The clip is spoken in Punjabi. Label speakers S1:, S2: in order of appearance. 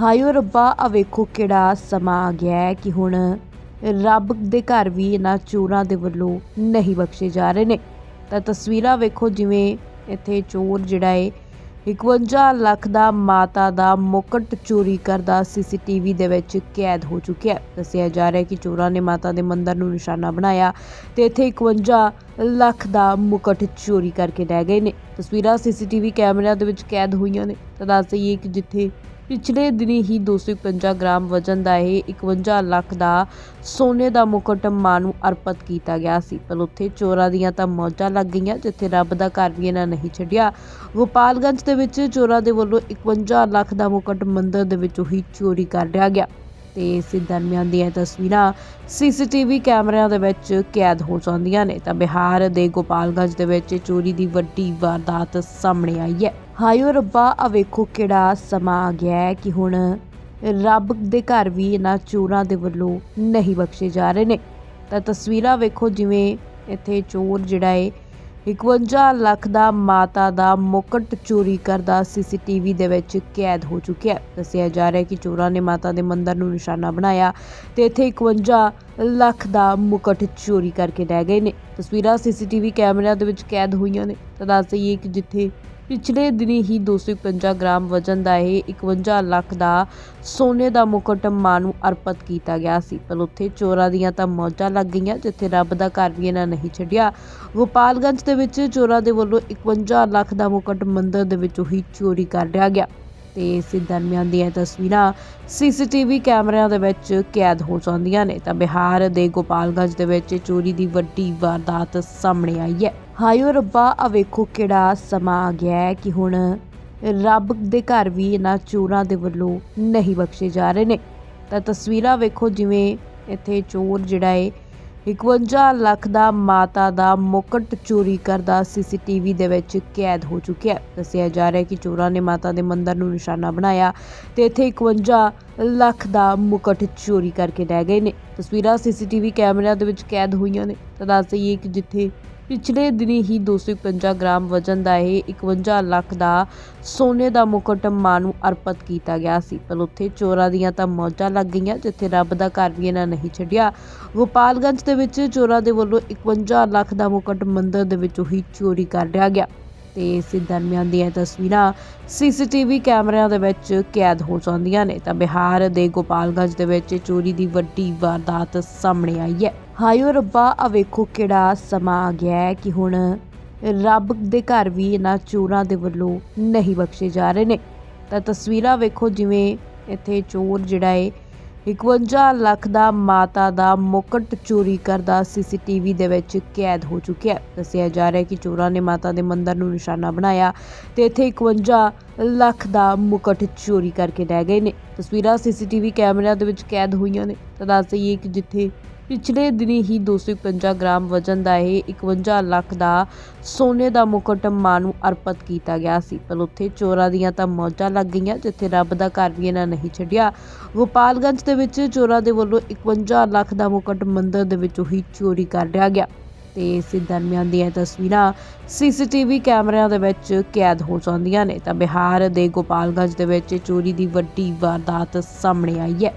S1: ਹਾਇਓ ਰੱਬਾ ਆ ਵੇਖੋ ਕਿਹੜਾ ਸਮਾਂ ਆ ਗਿਆ ਹੈ ਕਿ ਹੁਣ ਰੱਬ ਦੇ ਘਰ ਵੀ ਇਹਨਾਂ ਚੋਰਾਂ ਦੇ ਵੱਲੋਂ ਨਹੀਂ ਬਖਸ਼ੇ ਜਾ ਰਹੇ ਨੇ। ਤਾਂ ਤਸਵੀਰਾਂ ਵੇਖੋ ਜਿਵੇਂ ਇੱਥੇ ਚੋਰ ਜਿਹੜਾ ਏ 51 ਲੱਖ ਦਾ ਮਾਤਾ ਦਾ ਮੁਕਟ ਚੋਰੀ ਕਰਦਾ ਸੀਸੀਟੀਵੀ ਦੇ ਵਿੱਚ ਕੈਦ ਹੋ ਚੁੱਕਿਆ ਦੱਸਿਆ ਜਾ ਰਿਹਾ ਕਿ ਚੋਰਾਂ ਨੇ ਮਾਤਾ ਦੇ ਮੰਦਰ ਨੂੰ ਨਿਸ਼ਾਨਾ ਬਣਾਇਆ ਤੇ ਇੱਥੇ 51 ਲੱਖ ਦਾ ਮੁਕਟ ਚੋਰੀ ਕਰਕੇ ਲੈ ਗਏ ਨੇ। ਤਸਵੀਰਾਂ ਸੀਸੀਟੀਵੀ ਕੈਮਰਿਆਂ ਦੇ ਵਿੱਚ ਕੈਦ ਹੋਈਆਂ ਨੇ। ਤਾਂ ਦੱਸ ਦਈਏ ਕਿ ਜਿੱਥੇ ਪਿਛਲੇ ਦਿਨੀ ਹੀ 251 ਗ੍ਰਾਮ ਵਜ਼ਨ ਦਾ ਇਹ 51 ਲੱਖ ਦਾ ਸੋਨੇ ਦਾ ਮੁਕਟ ਮਾਂ ਨੂੰ ਅਰਪਿਤ ਕੀਤਾ ਗਿਆ ਸੀ। ਪਰ ਉੱਥੇ ਚੋਰਾਂ ਦੀਆਂ ਤਾਂ ਮੌਜਾਂ ਲੱਗ ਗਈਆਂ, ਜਿੱਥੇ ਰੱਬ ਦਾ ਘਰ ਵੀ ਇਹਨਾਂ ਨਹੀਂ ਛੱਡਿਆ। ਗੋਪਾਲਗੰਜ ਦੇ ਵਿੱਚ ਚੋਰਾਂ ਦੇ ਵੱਲੋਂ 51 ਲੱਖ ਦਾ ਮੁਕਟ ਮੰਦਰ ਦੇ ਵਿੱਚੋਂ ਹੀ ਚੋਰੀ ਕਰ ਲਿਆ ਗਿਆ। ਤੇ ਇਸ ਦਰਮਿਆਨ ਦੀਆਂ ਤਸਵੀਰਾਂ ਸੀਸੀਟੀਵੀ ਕੈਮਰਿਆਂ ਦੇ ਵਿੱਚ ਕੈਦ ਹੋ ਜਾਂਦੀਆਂ ਨੇ। ਤਾਂ ਬਿਹਾਰ ਦੇ ਗੋਪਾਲਗੰਜ ਦੇ ਵਿੱਚ ਚੋਰੀ ਦੀ ਵੱਡੀ ਵਾਰਦਾਤ ਸਾਹਮਣੇ ਆਈ ਹੈ। ਹਾਇਓ ਰੱਬਾ ਆ ਵੇਖੋ ਕਿਹੜਾ ਸਮਾਂ ਆ ਗਿਆ ਹੈ ਕਿ ਹੁਣ ਰੱਬ ਦੇ ਘਰ ਵੀ ਇਹਨਾਂ ਚੋਰਾਂ ਦੇ ਵੱਲੋਂ ਨਹੀਂ ਬਖਸ਼ੇ ਜਾ ਰਹੇ ਨੇ। ਤਾਂ ਤਸਵੀਰਾਂ ਵੇਖੋ ਜਿਵੇਂ ਇੱਥੇ ਚੋਰ ਜਿਹੜਾ ਏ 51 ਲੱਖ ਦਾ ਮਾਤਾ ਦਾ ਮੁਕਟ ਚੋਰੀ ਕਰਦਾ ਸੀਸੀਟੀਵੀ ਦੇ ਵਿੱਚ ਕੈਦ ਹੋ ਚੁੱਕਿਆ ਹੈ। ਦੱਸਿਆ ਜਾ ਰਿਹਾ ਹੈ ਕਿ ਚੋਰਾਂ ਨੇ ਮਾਤਾ ਦੇ ਮੰਦਰ ਨੂੰ ਨਿਸ਼ਾਨਾ ਬਣਾਇਆ ਤੇ ਇੱਥੇ 51 ਲੱਖ ਦਾ ਮੁਕਟ ਚੋਰੀ ਕਰਕੇ ਲੈ ਗਏ ਨੇ। ਤਸਵੀਰਾਂ ਸੀਸੀਟੀਵੀ ਕੈਮਰਿਆਂ ਦੇ ਵਿੱਚ ਕੈਦ ਹੋਈਆਂ ਨੇ। ਤਾਂ ਦੱਸ ਦਈਏ ਕਿ ਜਿੱਥੇ ਪਿਛਲੇ ਦਿਨੀ ਹੀ 251 ਗ੍ਰਾਮ ਵਜ਼ਨ ਦਾ ਇਹ 51 ਲੱਖ ਦਾ ਸੋਨੇ ਦਾ ਮੁਕਟ ਮਾਂ ਨੂੰ ਅਰਪਿਤ ਕੀਤਾ ਗਿਆ ਸੀ। ਪਰ ਉੱਥੇ ਚੋਰਾਂ ਦੀਆਂ ਤਾਂ ਮੌਜਾਂ ਲੱਗ ਗਈਆਂ, ਜਿੱਥੇ ਰੱਬ ਦਾ ਘਰ ਵੀ ਇਹਨਾਂ ਨਹੀਂ ਛੱਡਿਆ। ਗੋਪਾਲਗੰਜ ਦੇ ਵਿੱਚ ਚੋਰਾਂ ਦੇ ਵੱਲੋਂ 51 ਲੱਖ ਦਾ ਮੁਕਟ ਮੰਦਰ ਦੇ ਵਿੱਚੋਂ ਹੀ ਚੋਰੀ ਕਰ ਲਿਆ ਗਿਆ। ਤੇ ਇਸ ਦਰਮਿਆਨ ਦੀਆਂ ਤਸਵੀਰਾਂ ਸੀਸੀਟੀਵੀ ਕੈਮਰਿਆਂ ਦੇ ਵਿੱਚ ਕੈਦ ਹੋ ਜਾਂਦੀਆਂ ਨੇ। ਤਾਂ ਬਿਹਾਰ ਦੇ ਗੋਪਾਲਗੰਜ ਦੇ ਵਿੱਚ ਚੋਰੀ ਦੀ ਵੱਡੀ ਵਾਰਦਾਤ ਸਾਹਮਣੇ ਆਈ ਹੈ। ਹਾਇਓ ਰੱਬਾ ਆ ਵੇਖੋ ਕਿਹੜਾ ਸਮਾਂ ਆ ਗਿਆ ਹੈ ਕਿ ਹੁਣ ਰੱਬ ਦੇ ਘਰ ਵੀ ਇਹਨਾਂ ਚੋਰਾਂ ਦੇ ਵੱਲੋਂ ਨਹੀਂ ਬਖਸ਼ੇ ਜਾ ਰਹੇ ਨੇ। ਤਾਂ ਤਸਵੀਰਾਂ ਵੇਖੋ ਜਿਵੇਂ ਇੱਥੇ ਚੋਰ ਜਿਹੜਾ ਏ 51 ਲੱਖ ਦਾ ਮਾਤਾ ਦਾ ਮੁਕਟ ਚੋਰੀ ਕਰਦਾ ਸੀਸੀਟੀਵੀ ਦੇ ਵਿੱਚ ਕੈਦ ਹੋ ਚੁੱਕਿਆ ਹੈ। ਦੱਸਿਆ ਜਾ ਰਿਹਾ ਹੈ ਕਿ ਚੋਰਾਂ ਨੇ ਮਾਤਾ ਦੇ ਮੰਦਰ ਨੂੰ ਨਿਸ਼ਾਨਾ ਬਣਾਇਆ ਤੇ ਇੱਥੇ 51 ਲੱਖ ਦਾ ਮੁਕਟ ਚੋਰੀ ਕਰਕੇ ਲੈ ਗਏ ਨੇ। ਤਸਵੀਰਾਂ ਸੀਸੀਟੀਵੀ ਕੈਮਰਿਆਂ ਦੇ ਵਿੱਚ ਕੈਦ ਹੋਈਆਂ ਨੇ। ਤਾਂ ਦੱਸ ਦਈਏ ਕਿ ਜਿੱਥੇ ਪਿਛਲੇ ਦਿਨੀ ਹੀ 251 ਗ੍ਰਾਮ ਵਜ਼ਨ ਦਾ ਇਹ 51 ਲੱਖ ਦਾ ਸੋਨੇ ਦਾ ਮੁਕਟ ਮਾਂ ਨੂੰ ਅਰਪਿਤ ਕੀਤਾ ਗਿਆ ਸੀ। ਪਰ ਉੱਥੇ ਚੋਰਾਂ ਦੀਆਂ ਤਾਂ ਮੌਜਾਂ ਲੱਗ ਗਈਆਂ, ਜਿੱਥੇ ਰੱਬ ਦਾ ਘਰ ਵੀ ਇਹਨਾਂ ਨਹੀਂ ਛੱਡਿਆ। ਗੋਪਾਲਗੰਜ ਦੇ ਵਿੱਚ ਚੋਰਾਂ ਦੇ ਵੱਲੋਂ 51 ਲੱਖ ਦਾ ਮੁਕਟ ਮੰਦਰ ਦੇ ਵਿੱਚੋਂ ਹੀ ਚੋਰੀ ਕਰ ਲਿਆ ਗਿਆ। ਤੇ ਇਸ ਦਰਮਿਆਨ ਦੀਆਂ ਤਸਵੀਰਾਂ ਸੀਸੀਟੀਵੀ ਕੈਮਰਿਆਂ ਦੇ ਵਿੱਚ ਕੈਦ ਹੋ ਜਾਂਦੀਆਂ ਨੇ। ਤਾਂ ਬਿਹਾਰ ਦੇ ਗੋਪਾਲਗੰਜ ਦੇ ਵਿੱਚ ਚੋਰੀ ਦੀ ਵੱਡੀ ਵਾਰਦਾਤ ਸਾਹਮਣੇ ਆਈ ਹੈ। ਹਾਇਓ ਰੱਬਾ ਆ ਵੇਖੋ ਕਿਹੜਾ ਸਮਾਂ ਆ ਗਿਆ ਹੈ ਕਿ ਹੁਣ ਰੱਬ ਦੇ ਘਰ ਵੀ ਇਹਨਾਂ ਚੋਰਾਂ ਦੇ ਵੱਲੋਂ ਨਹੀਂ ਬਖਸ਼ੇ ਜਾ ਰਹੇ ਨੇ। ਤਾਂ ਤਸਵੀਰਾਂ ਵੇਖੋ ਜਿਵੇਂ ਇੱਥੇ ਚੋਰ ਜਿਹੜਾ ਏ 51 ਲੱਖ ਦਾ ਮਾਤਾ ਦਾ ਮੁਕਟ ਚੋਰੀ ਕਰਦਾ ਸੀਸੀਟੀਵੀ ਦੇ ਵਿੱਚ ਕੈਦ ਹੋ ਚੁੱਕਿਆ ਦੱਸਿਆ ਜਾ ਰਿਹਾ ਕਿ ਚੋਰਾਂ ਨੇ ਮਾਤਾ ਦੇ ਮੰਦਰ ਨੂੰ ਨਿਸ਼ਾਨਾ ਬਣਾਇਆ ਤੇ ਇੱਥੇ 51 ਲੱਖ ਦਾ ਮੁਕਟ ਚੋਰੀ ਕਰਕੇ ਲੈ ਗਏ ਨੇ। ਤਸਵੀਰਾਂ ਸੀਸੀਟੀਵੀ ਕੈਮਰਿਆਂ ਦੇ ਵਿੱਚ ਕੈਦ ਹੋਈਆਂ ਨੇ। ਤਾਂ ਦੱਸ ਦਈਏ ਕਿ ਜਿੱਥੇ ਪਿਛਲੇ ਦਿਨੀ ਹੀ 251 ਗ੍ਰਾਮ ਵਜ਼ਨ ਦਾ ਇਹ 51 ਲੱਖ ਦਾ ਸੋਨੇ ਦਾ ਮੁਕਟ ਮਾਂ ਨੂੰ ਅਰਪਿਤ ਕੀਤਾ ਗਿਆ ਸੀ। ਪਰ ਉੱਥੇ ਚੋਰਾਂ ਦੀਆਂ ਤਾਂ ਮੌਜਾਂ ਲੱਗ ਗਈਆਂ, ਜਿੱਥੇ ਰੱਬ ਦਾ ਘਰ ਵੀ ਇਹਨਾਂ ਨਹੀਂ ਛੱਡਿਆ। ਗੋਪਾਲਗੰਜ ਦੇ ਵਿੱਚ ਚੋਰਾਂ ਦੇ ਵੱਲੋਂ 51 ਲੱਖ ਦਾ ਮੁਕਟ ਮੰਦਰ ਦੇ ਵਿੱਚੋਂ ਹੀ ਚੋਰੀ ਕਰ ਲਿਆ ਗਿਆ। ਤੇ ਇਸ ਦਰਮਿਆਨ ਦੀਆਂ ਤਸਵੀਰਾਂ ਸੀਸੀਟੀਵੀ ਕੈਮਰਿਆਂ ਦੇ ਵਿੱਚ ਕੈਦ ਹੋ ਜਾਂਦੀਆਂ ਨੇ। ਤਾਂ ਬਿਹਾਰ ਦੇ ਗੋਪਾਲਗੰਜ ਦੇ ਵਿੱਚ ਚੋਰੀ ਦੀ ਵੱਡੀ ਵਾਰਦਾਤ ਸਾਹਮਣੇ ਆਈ ਹੈ।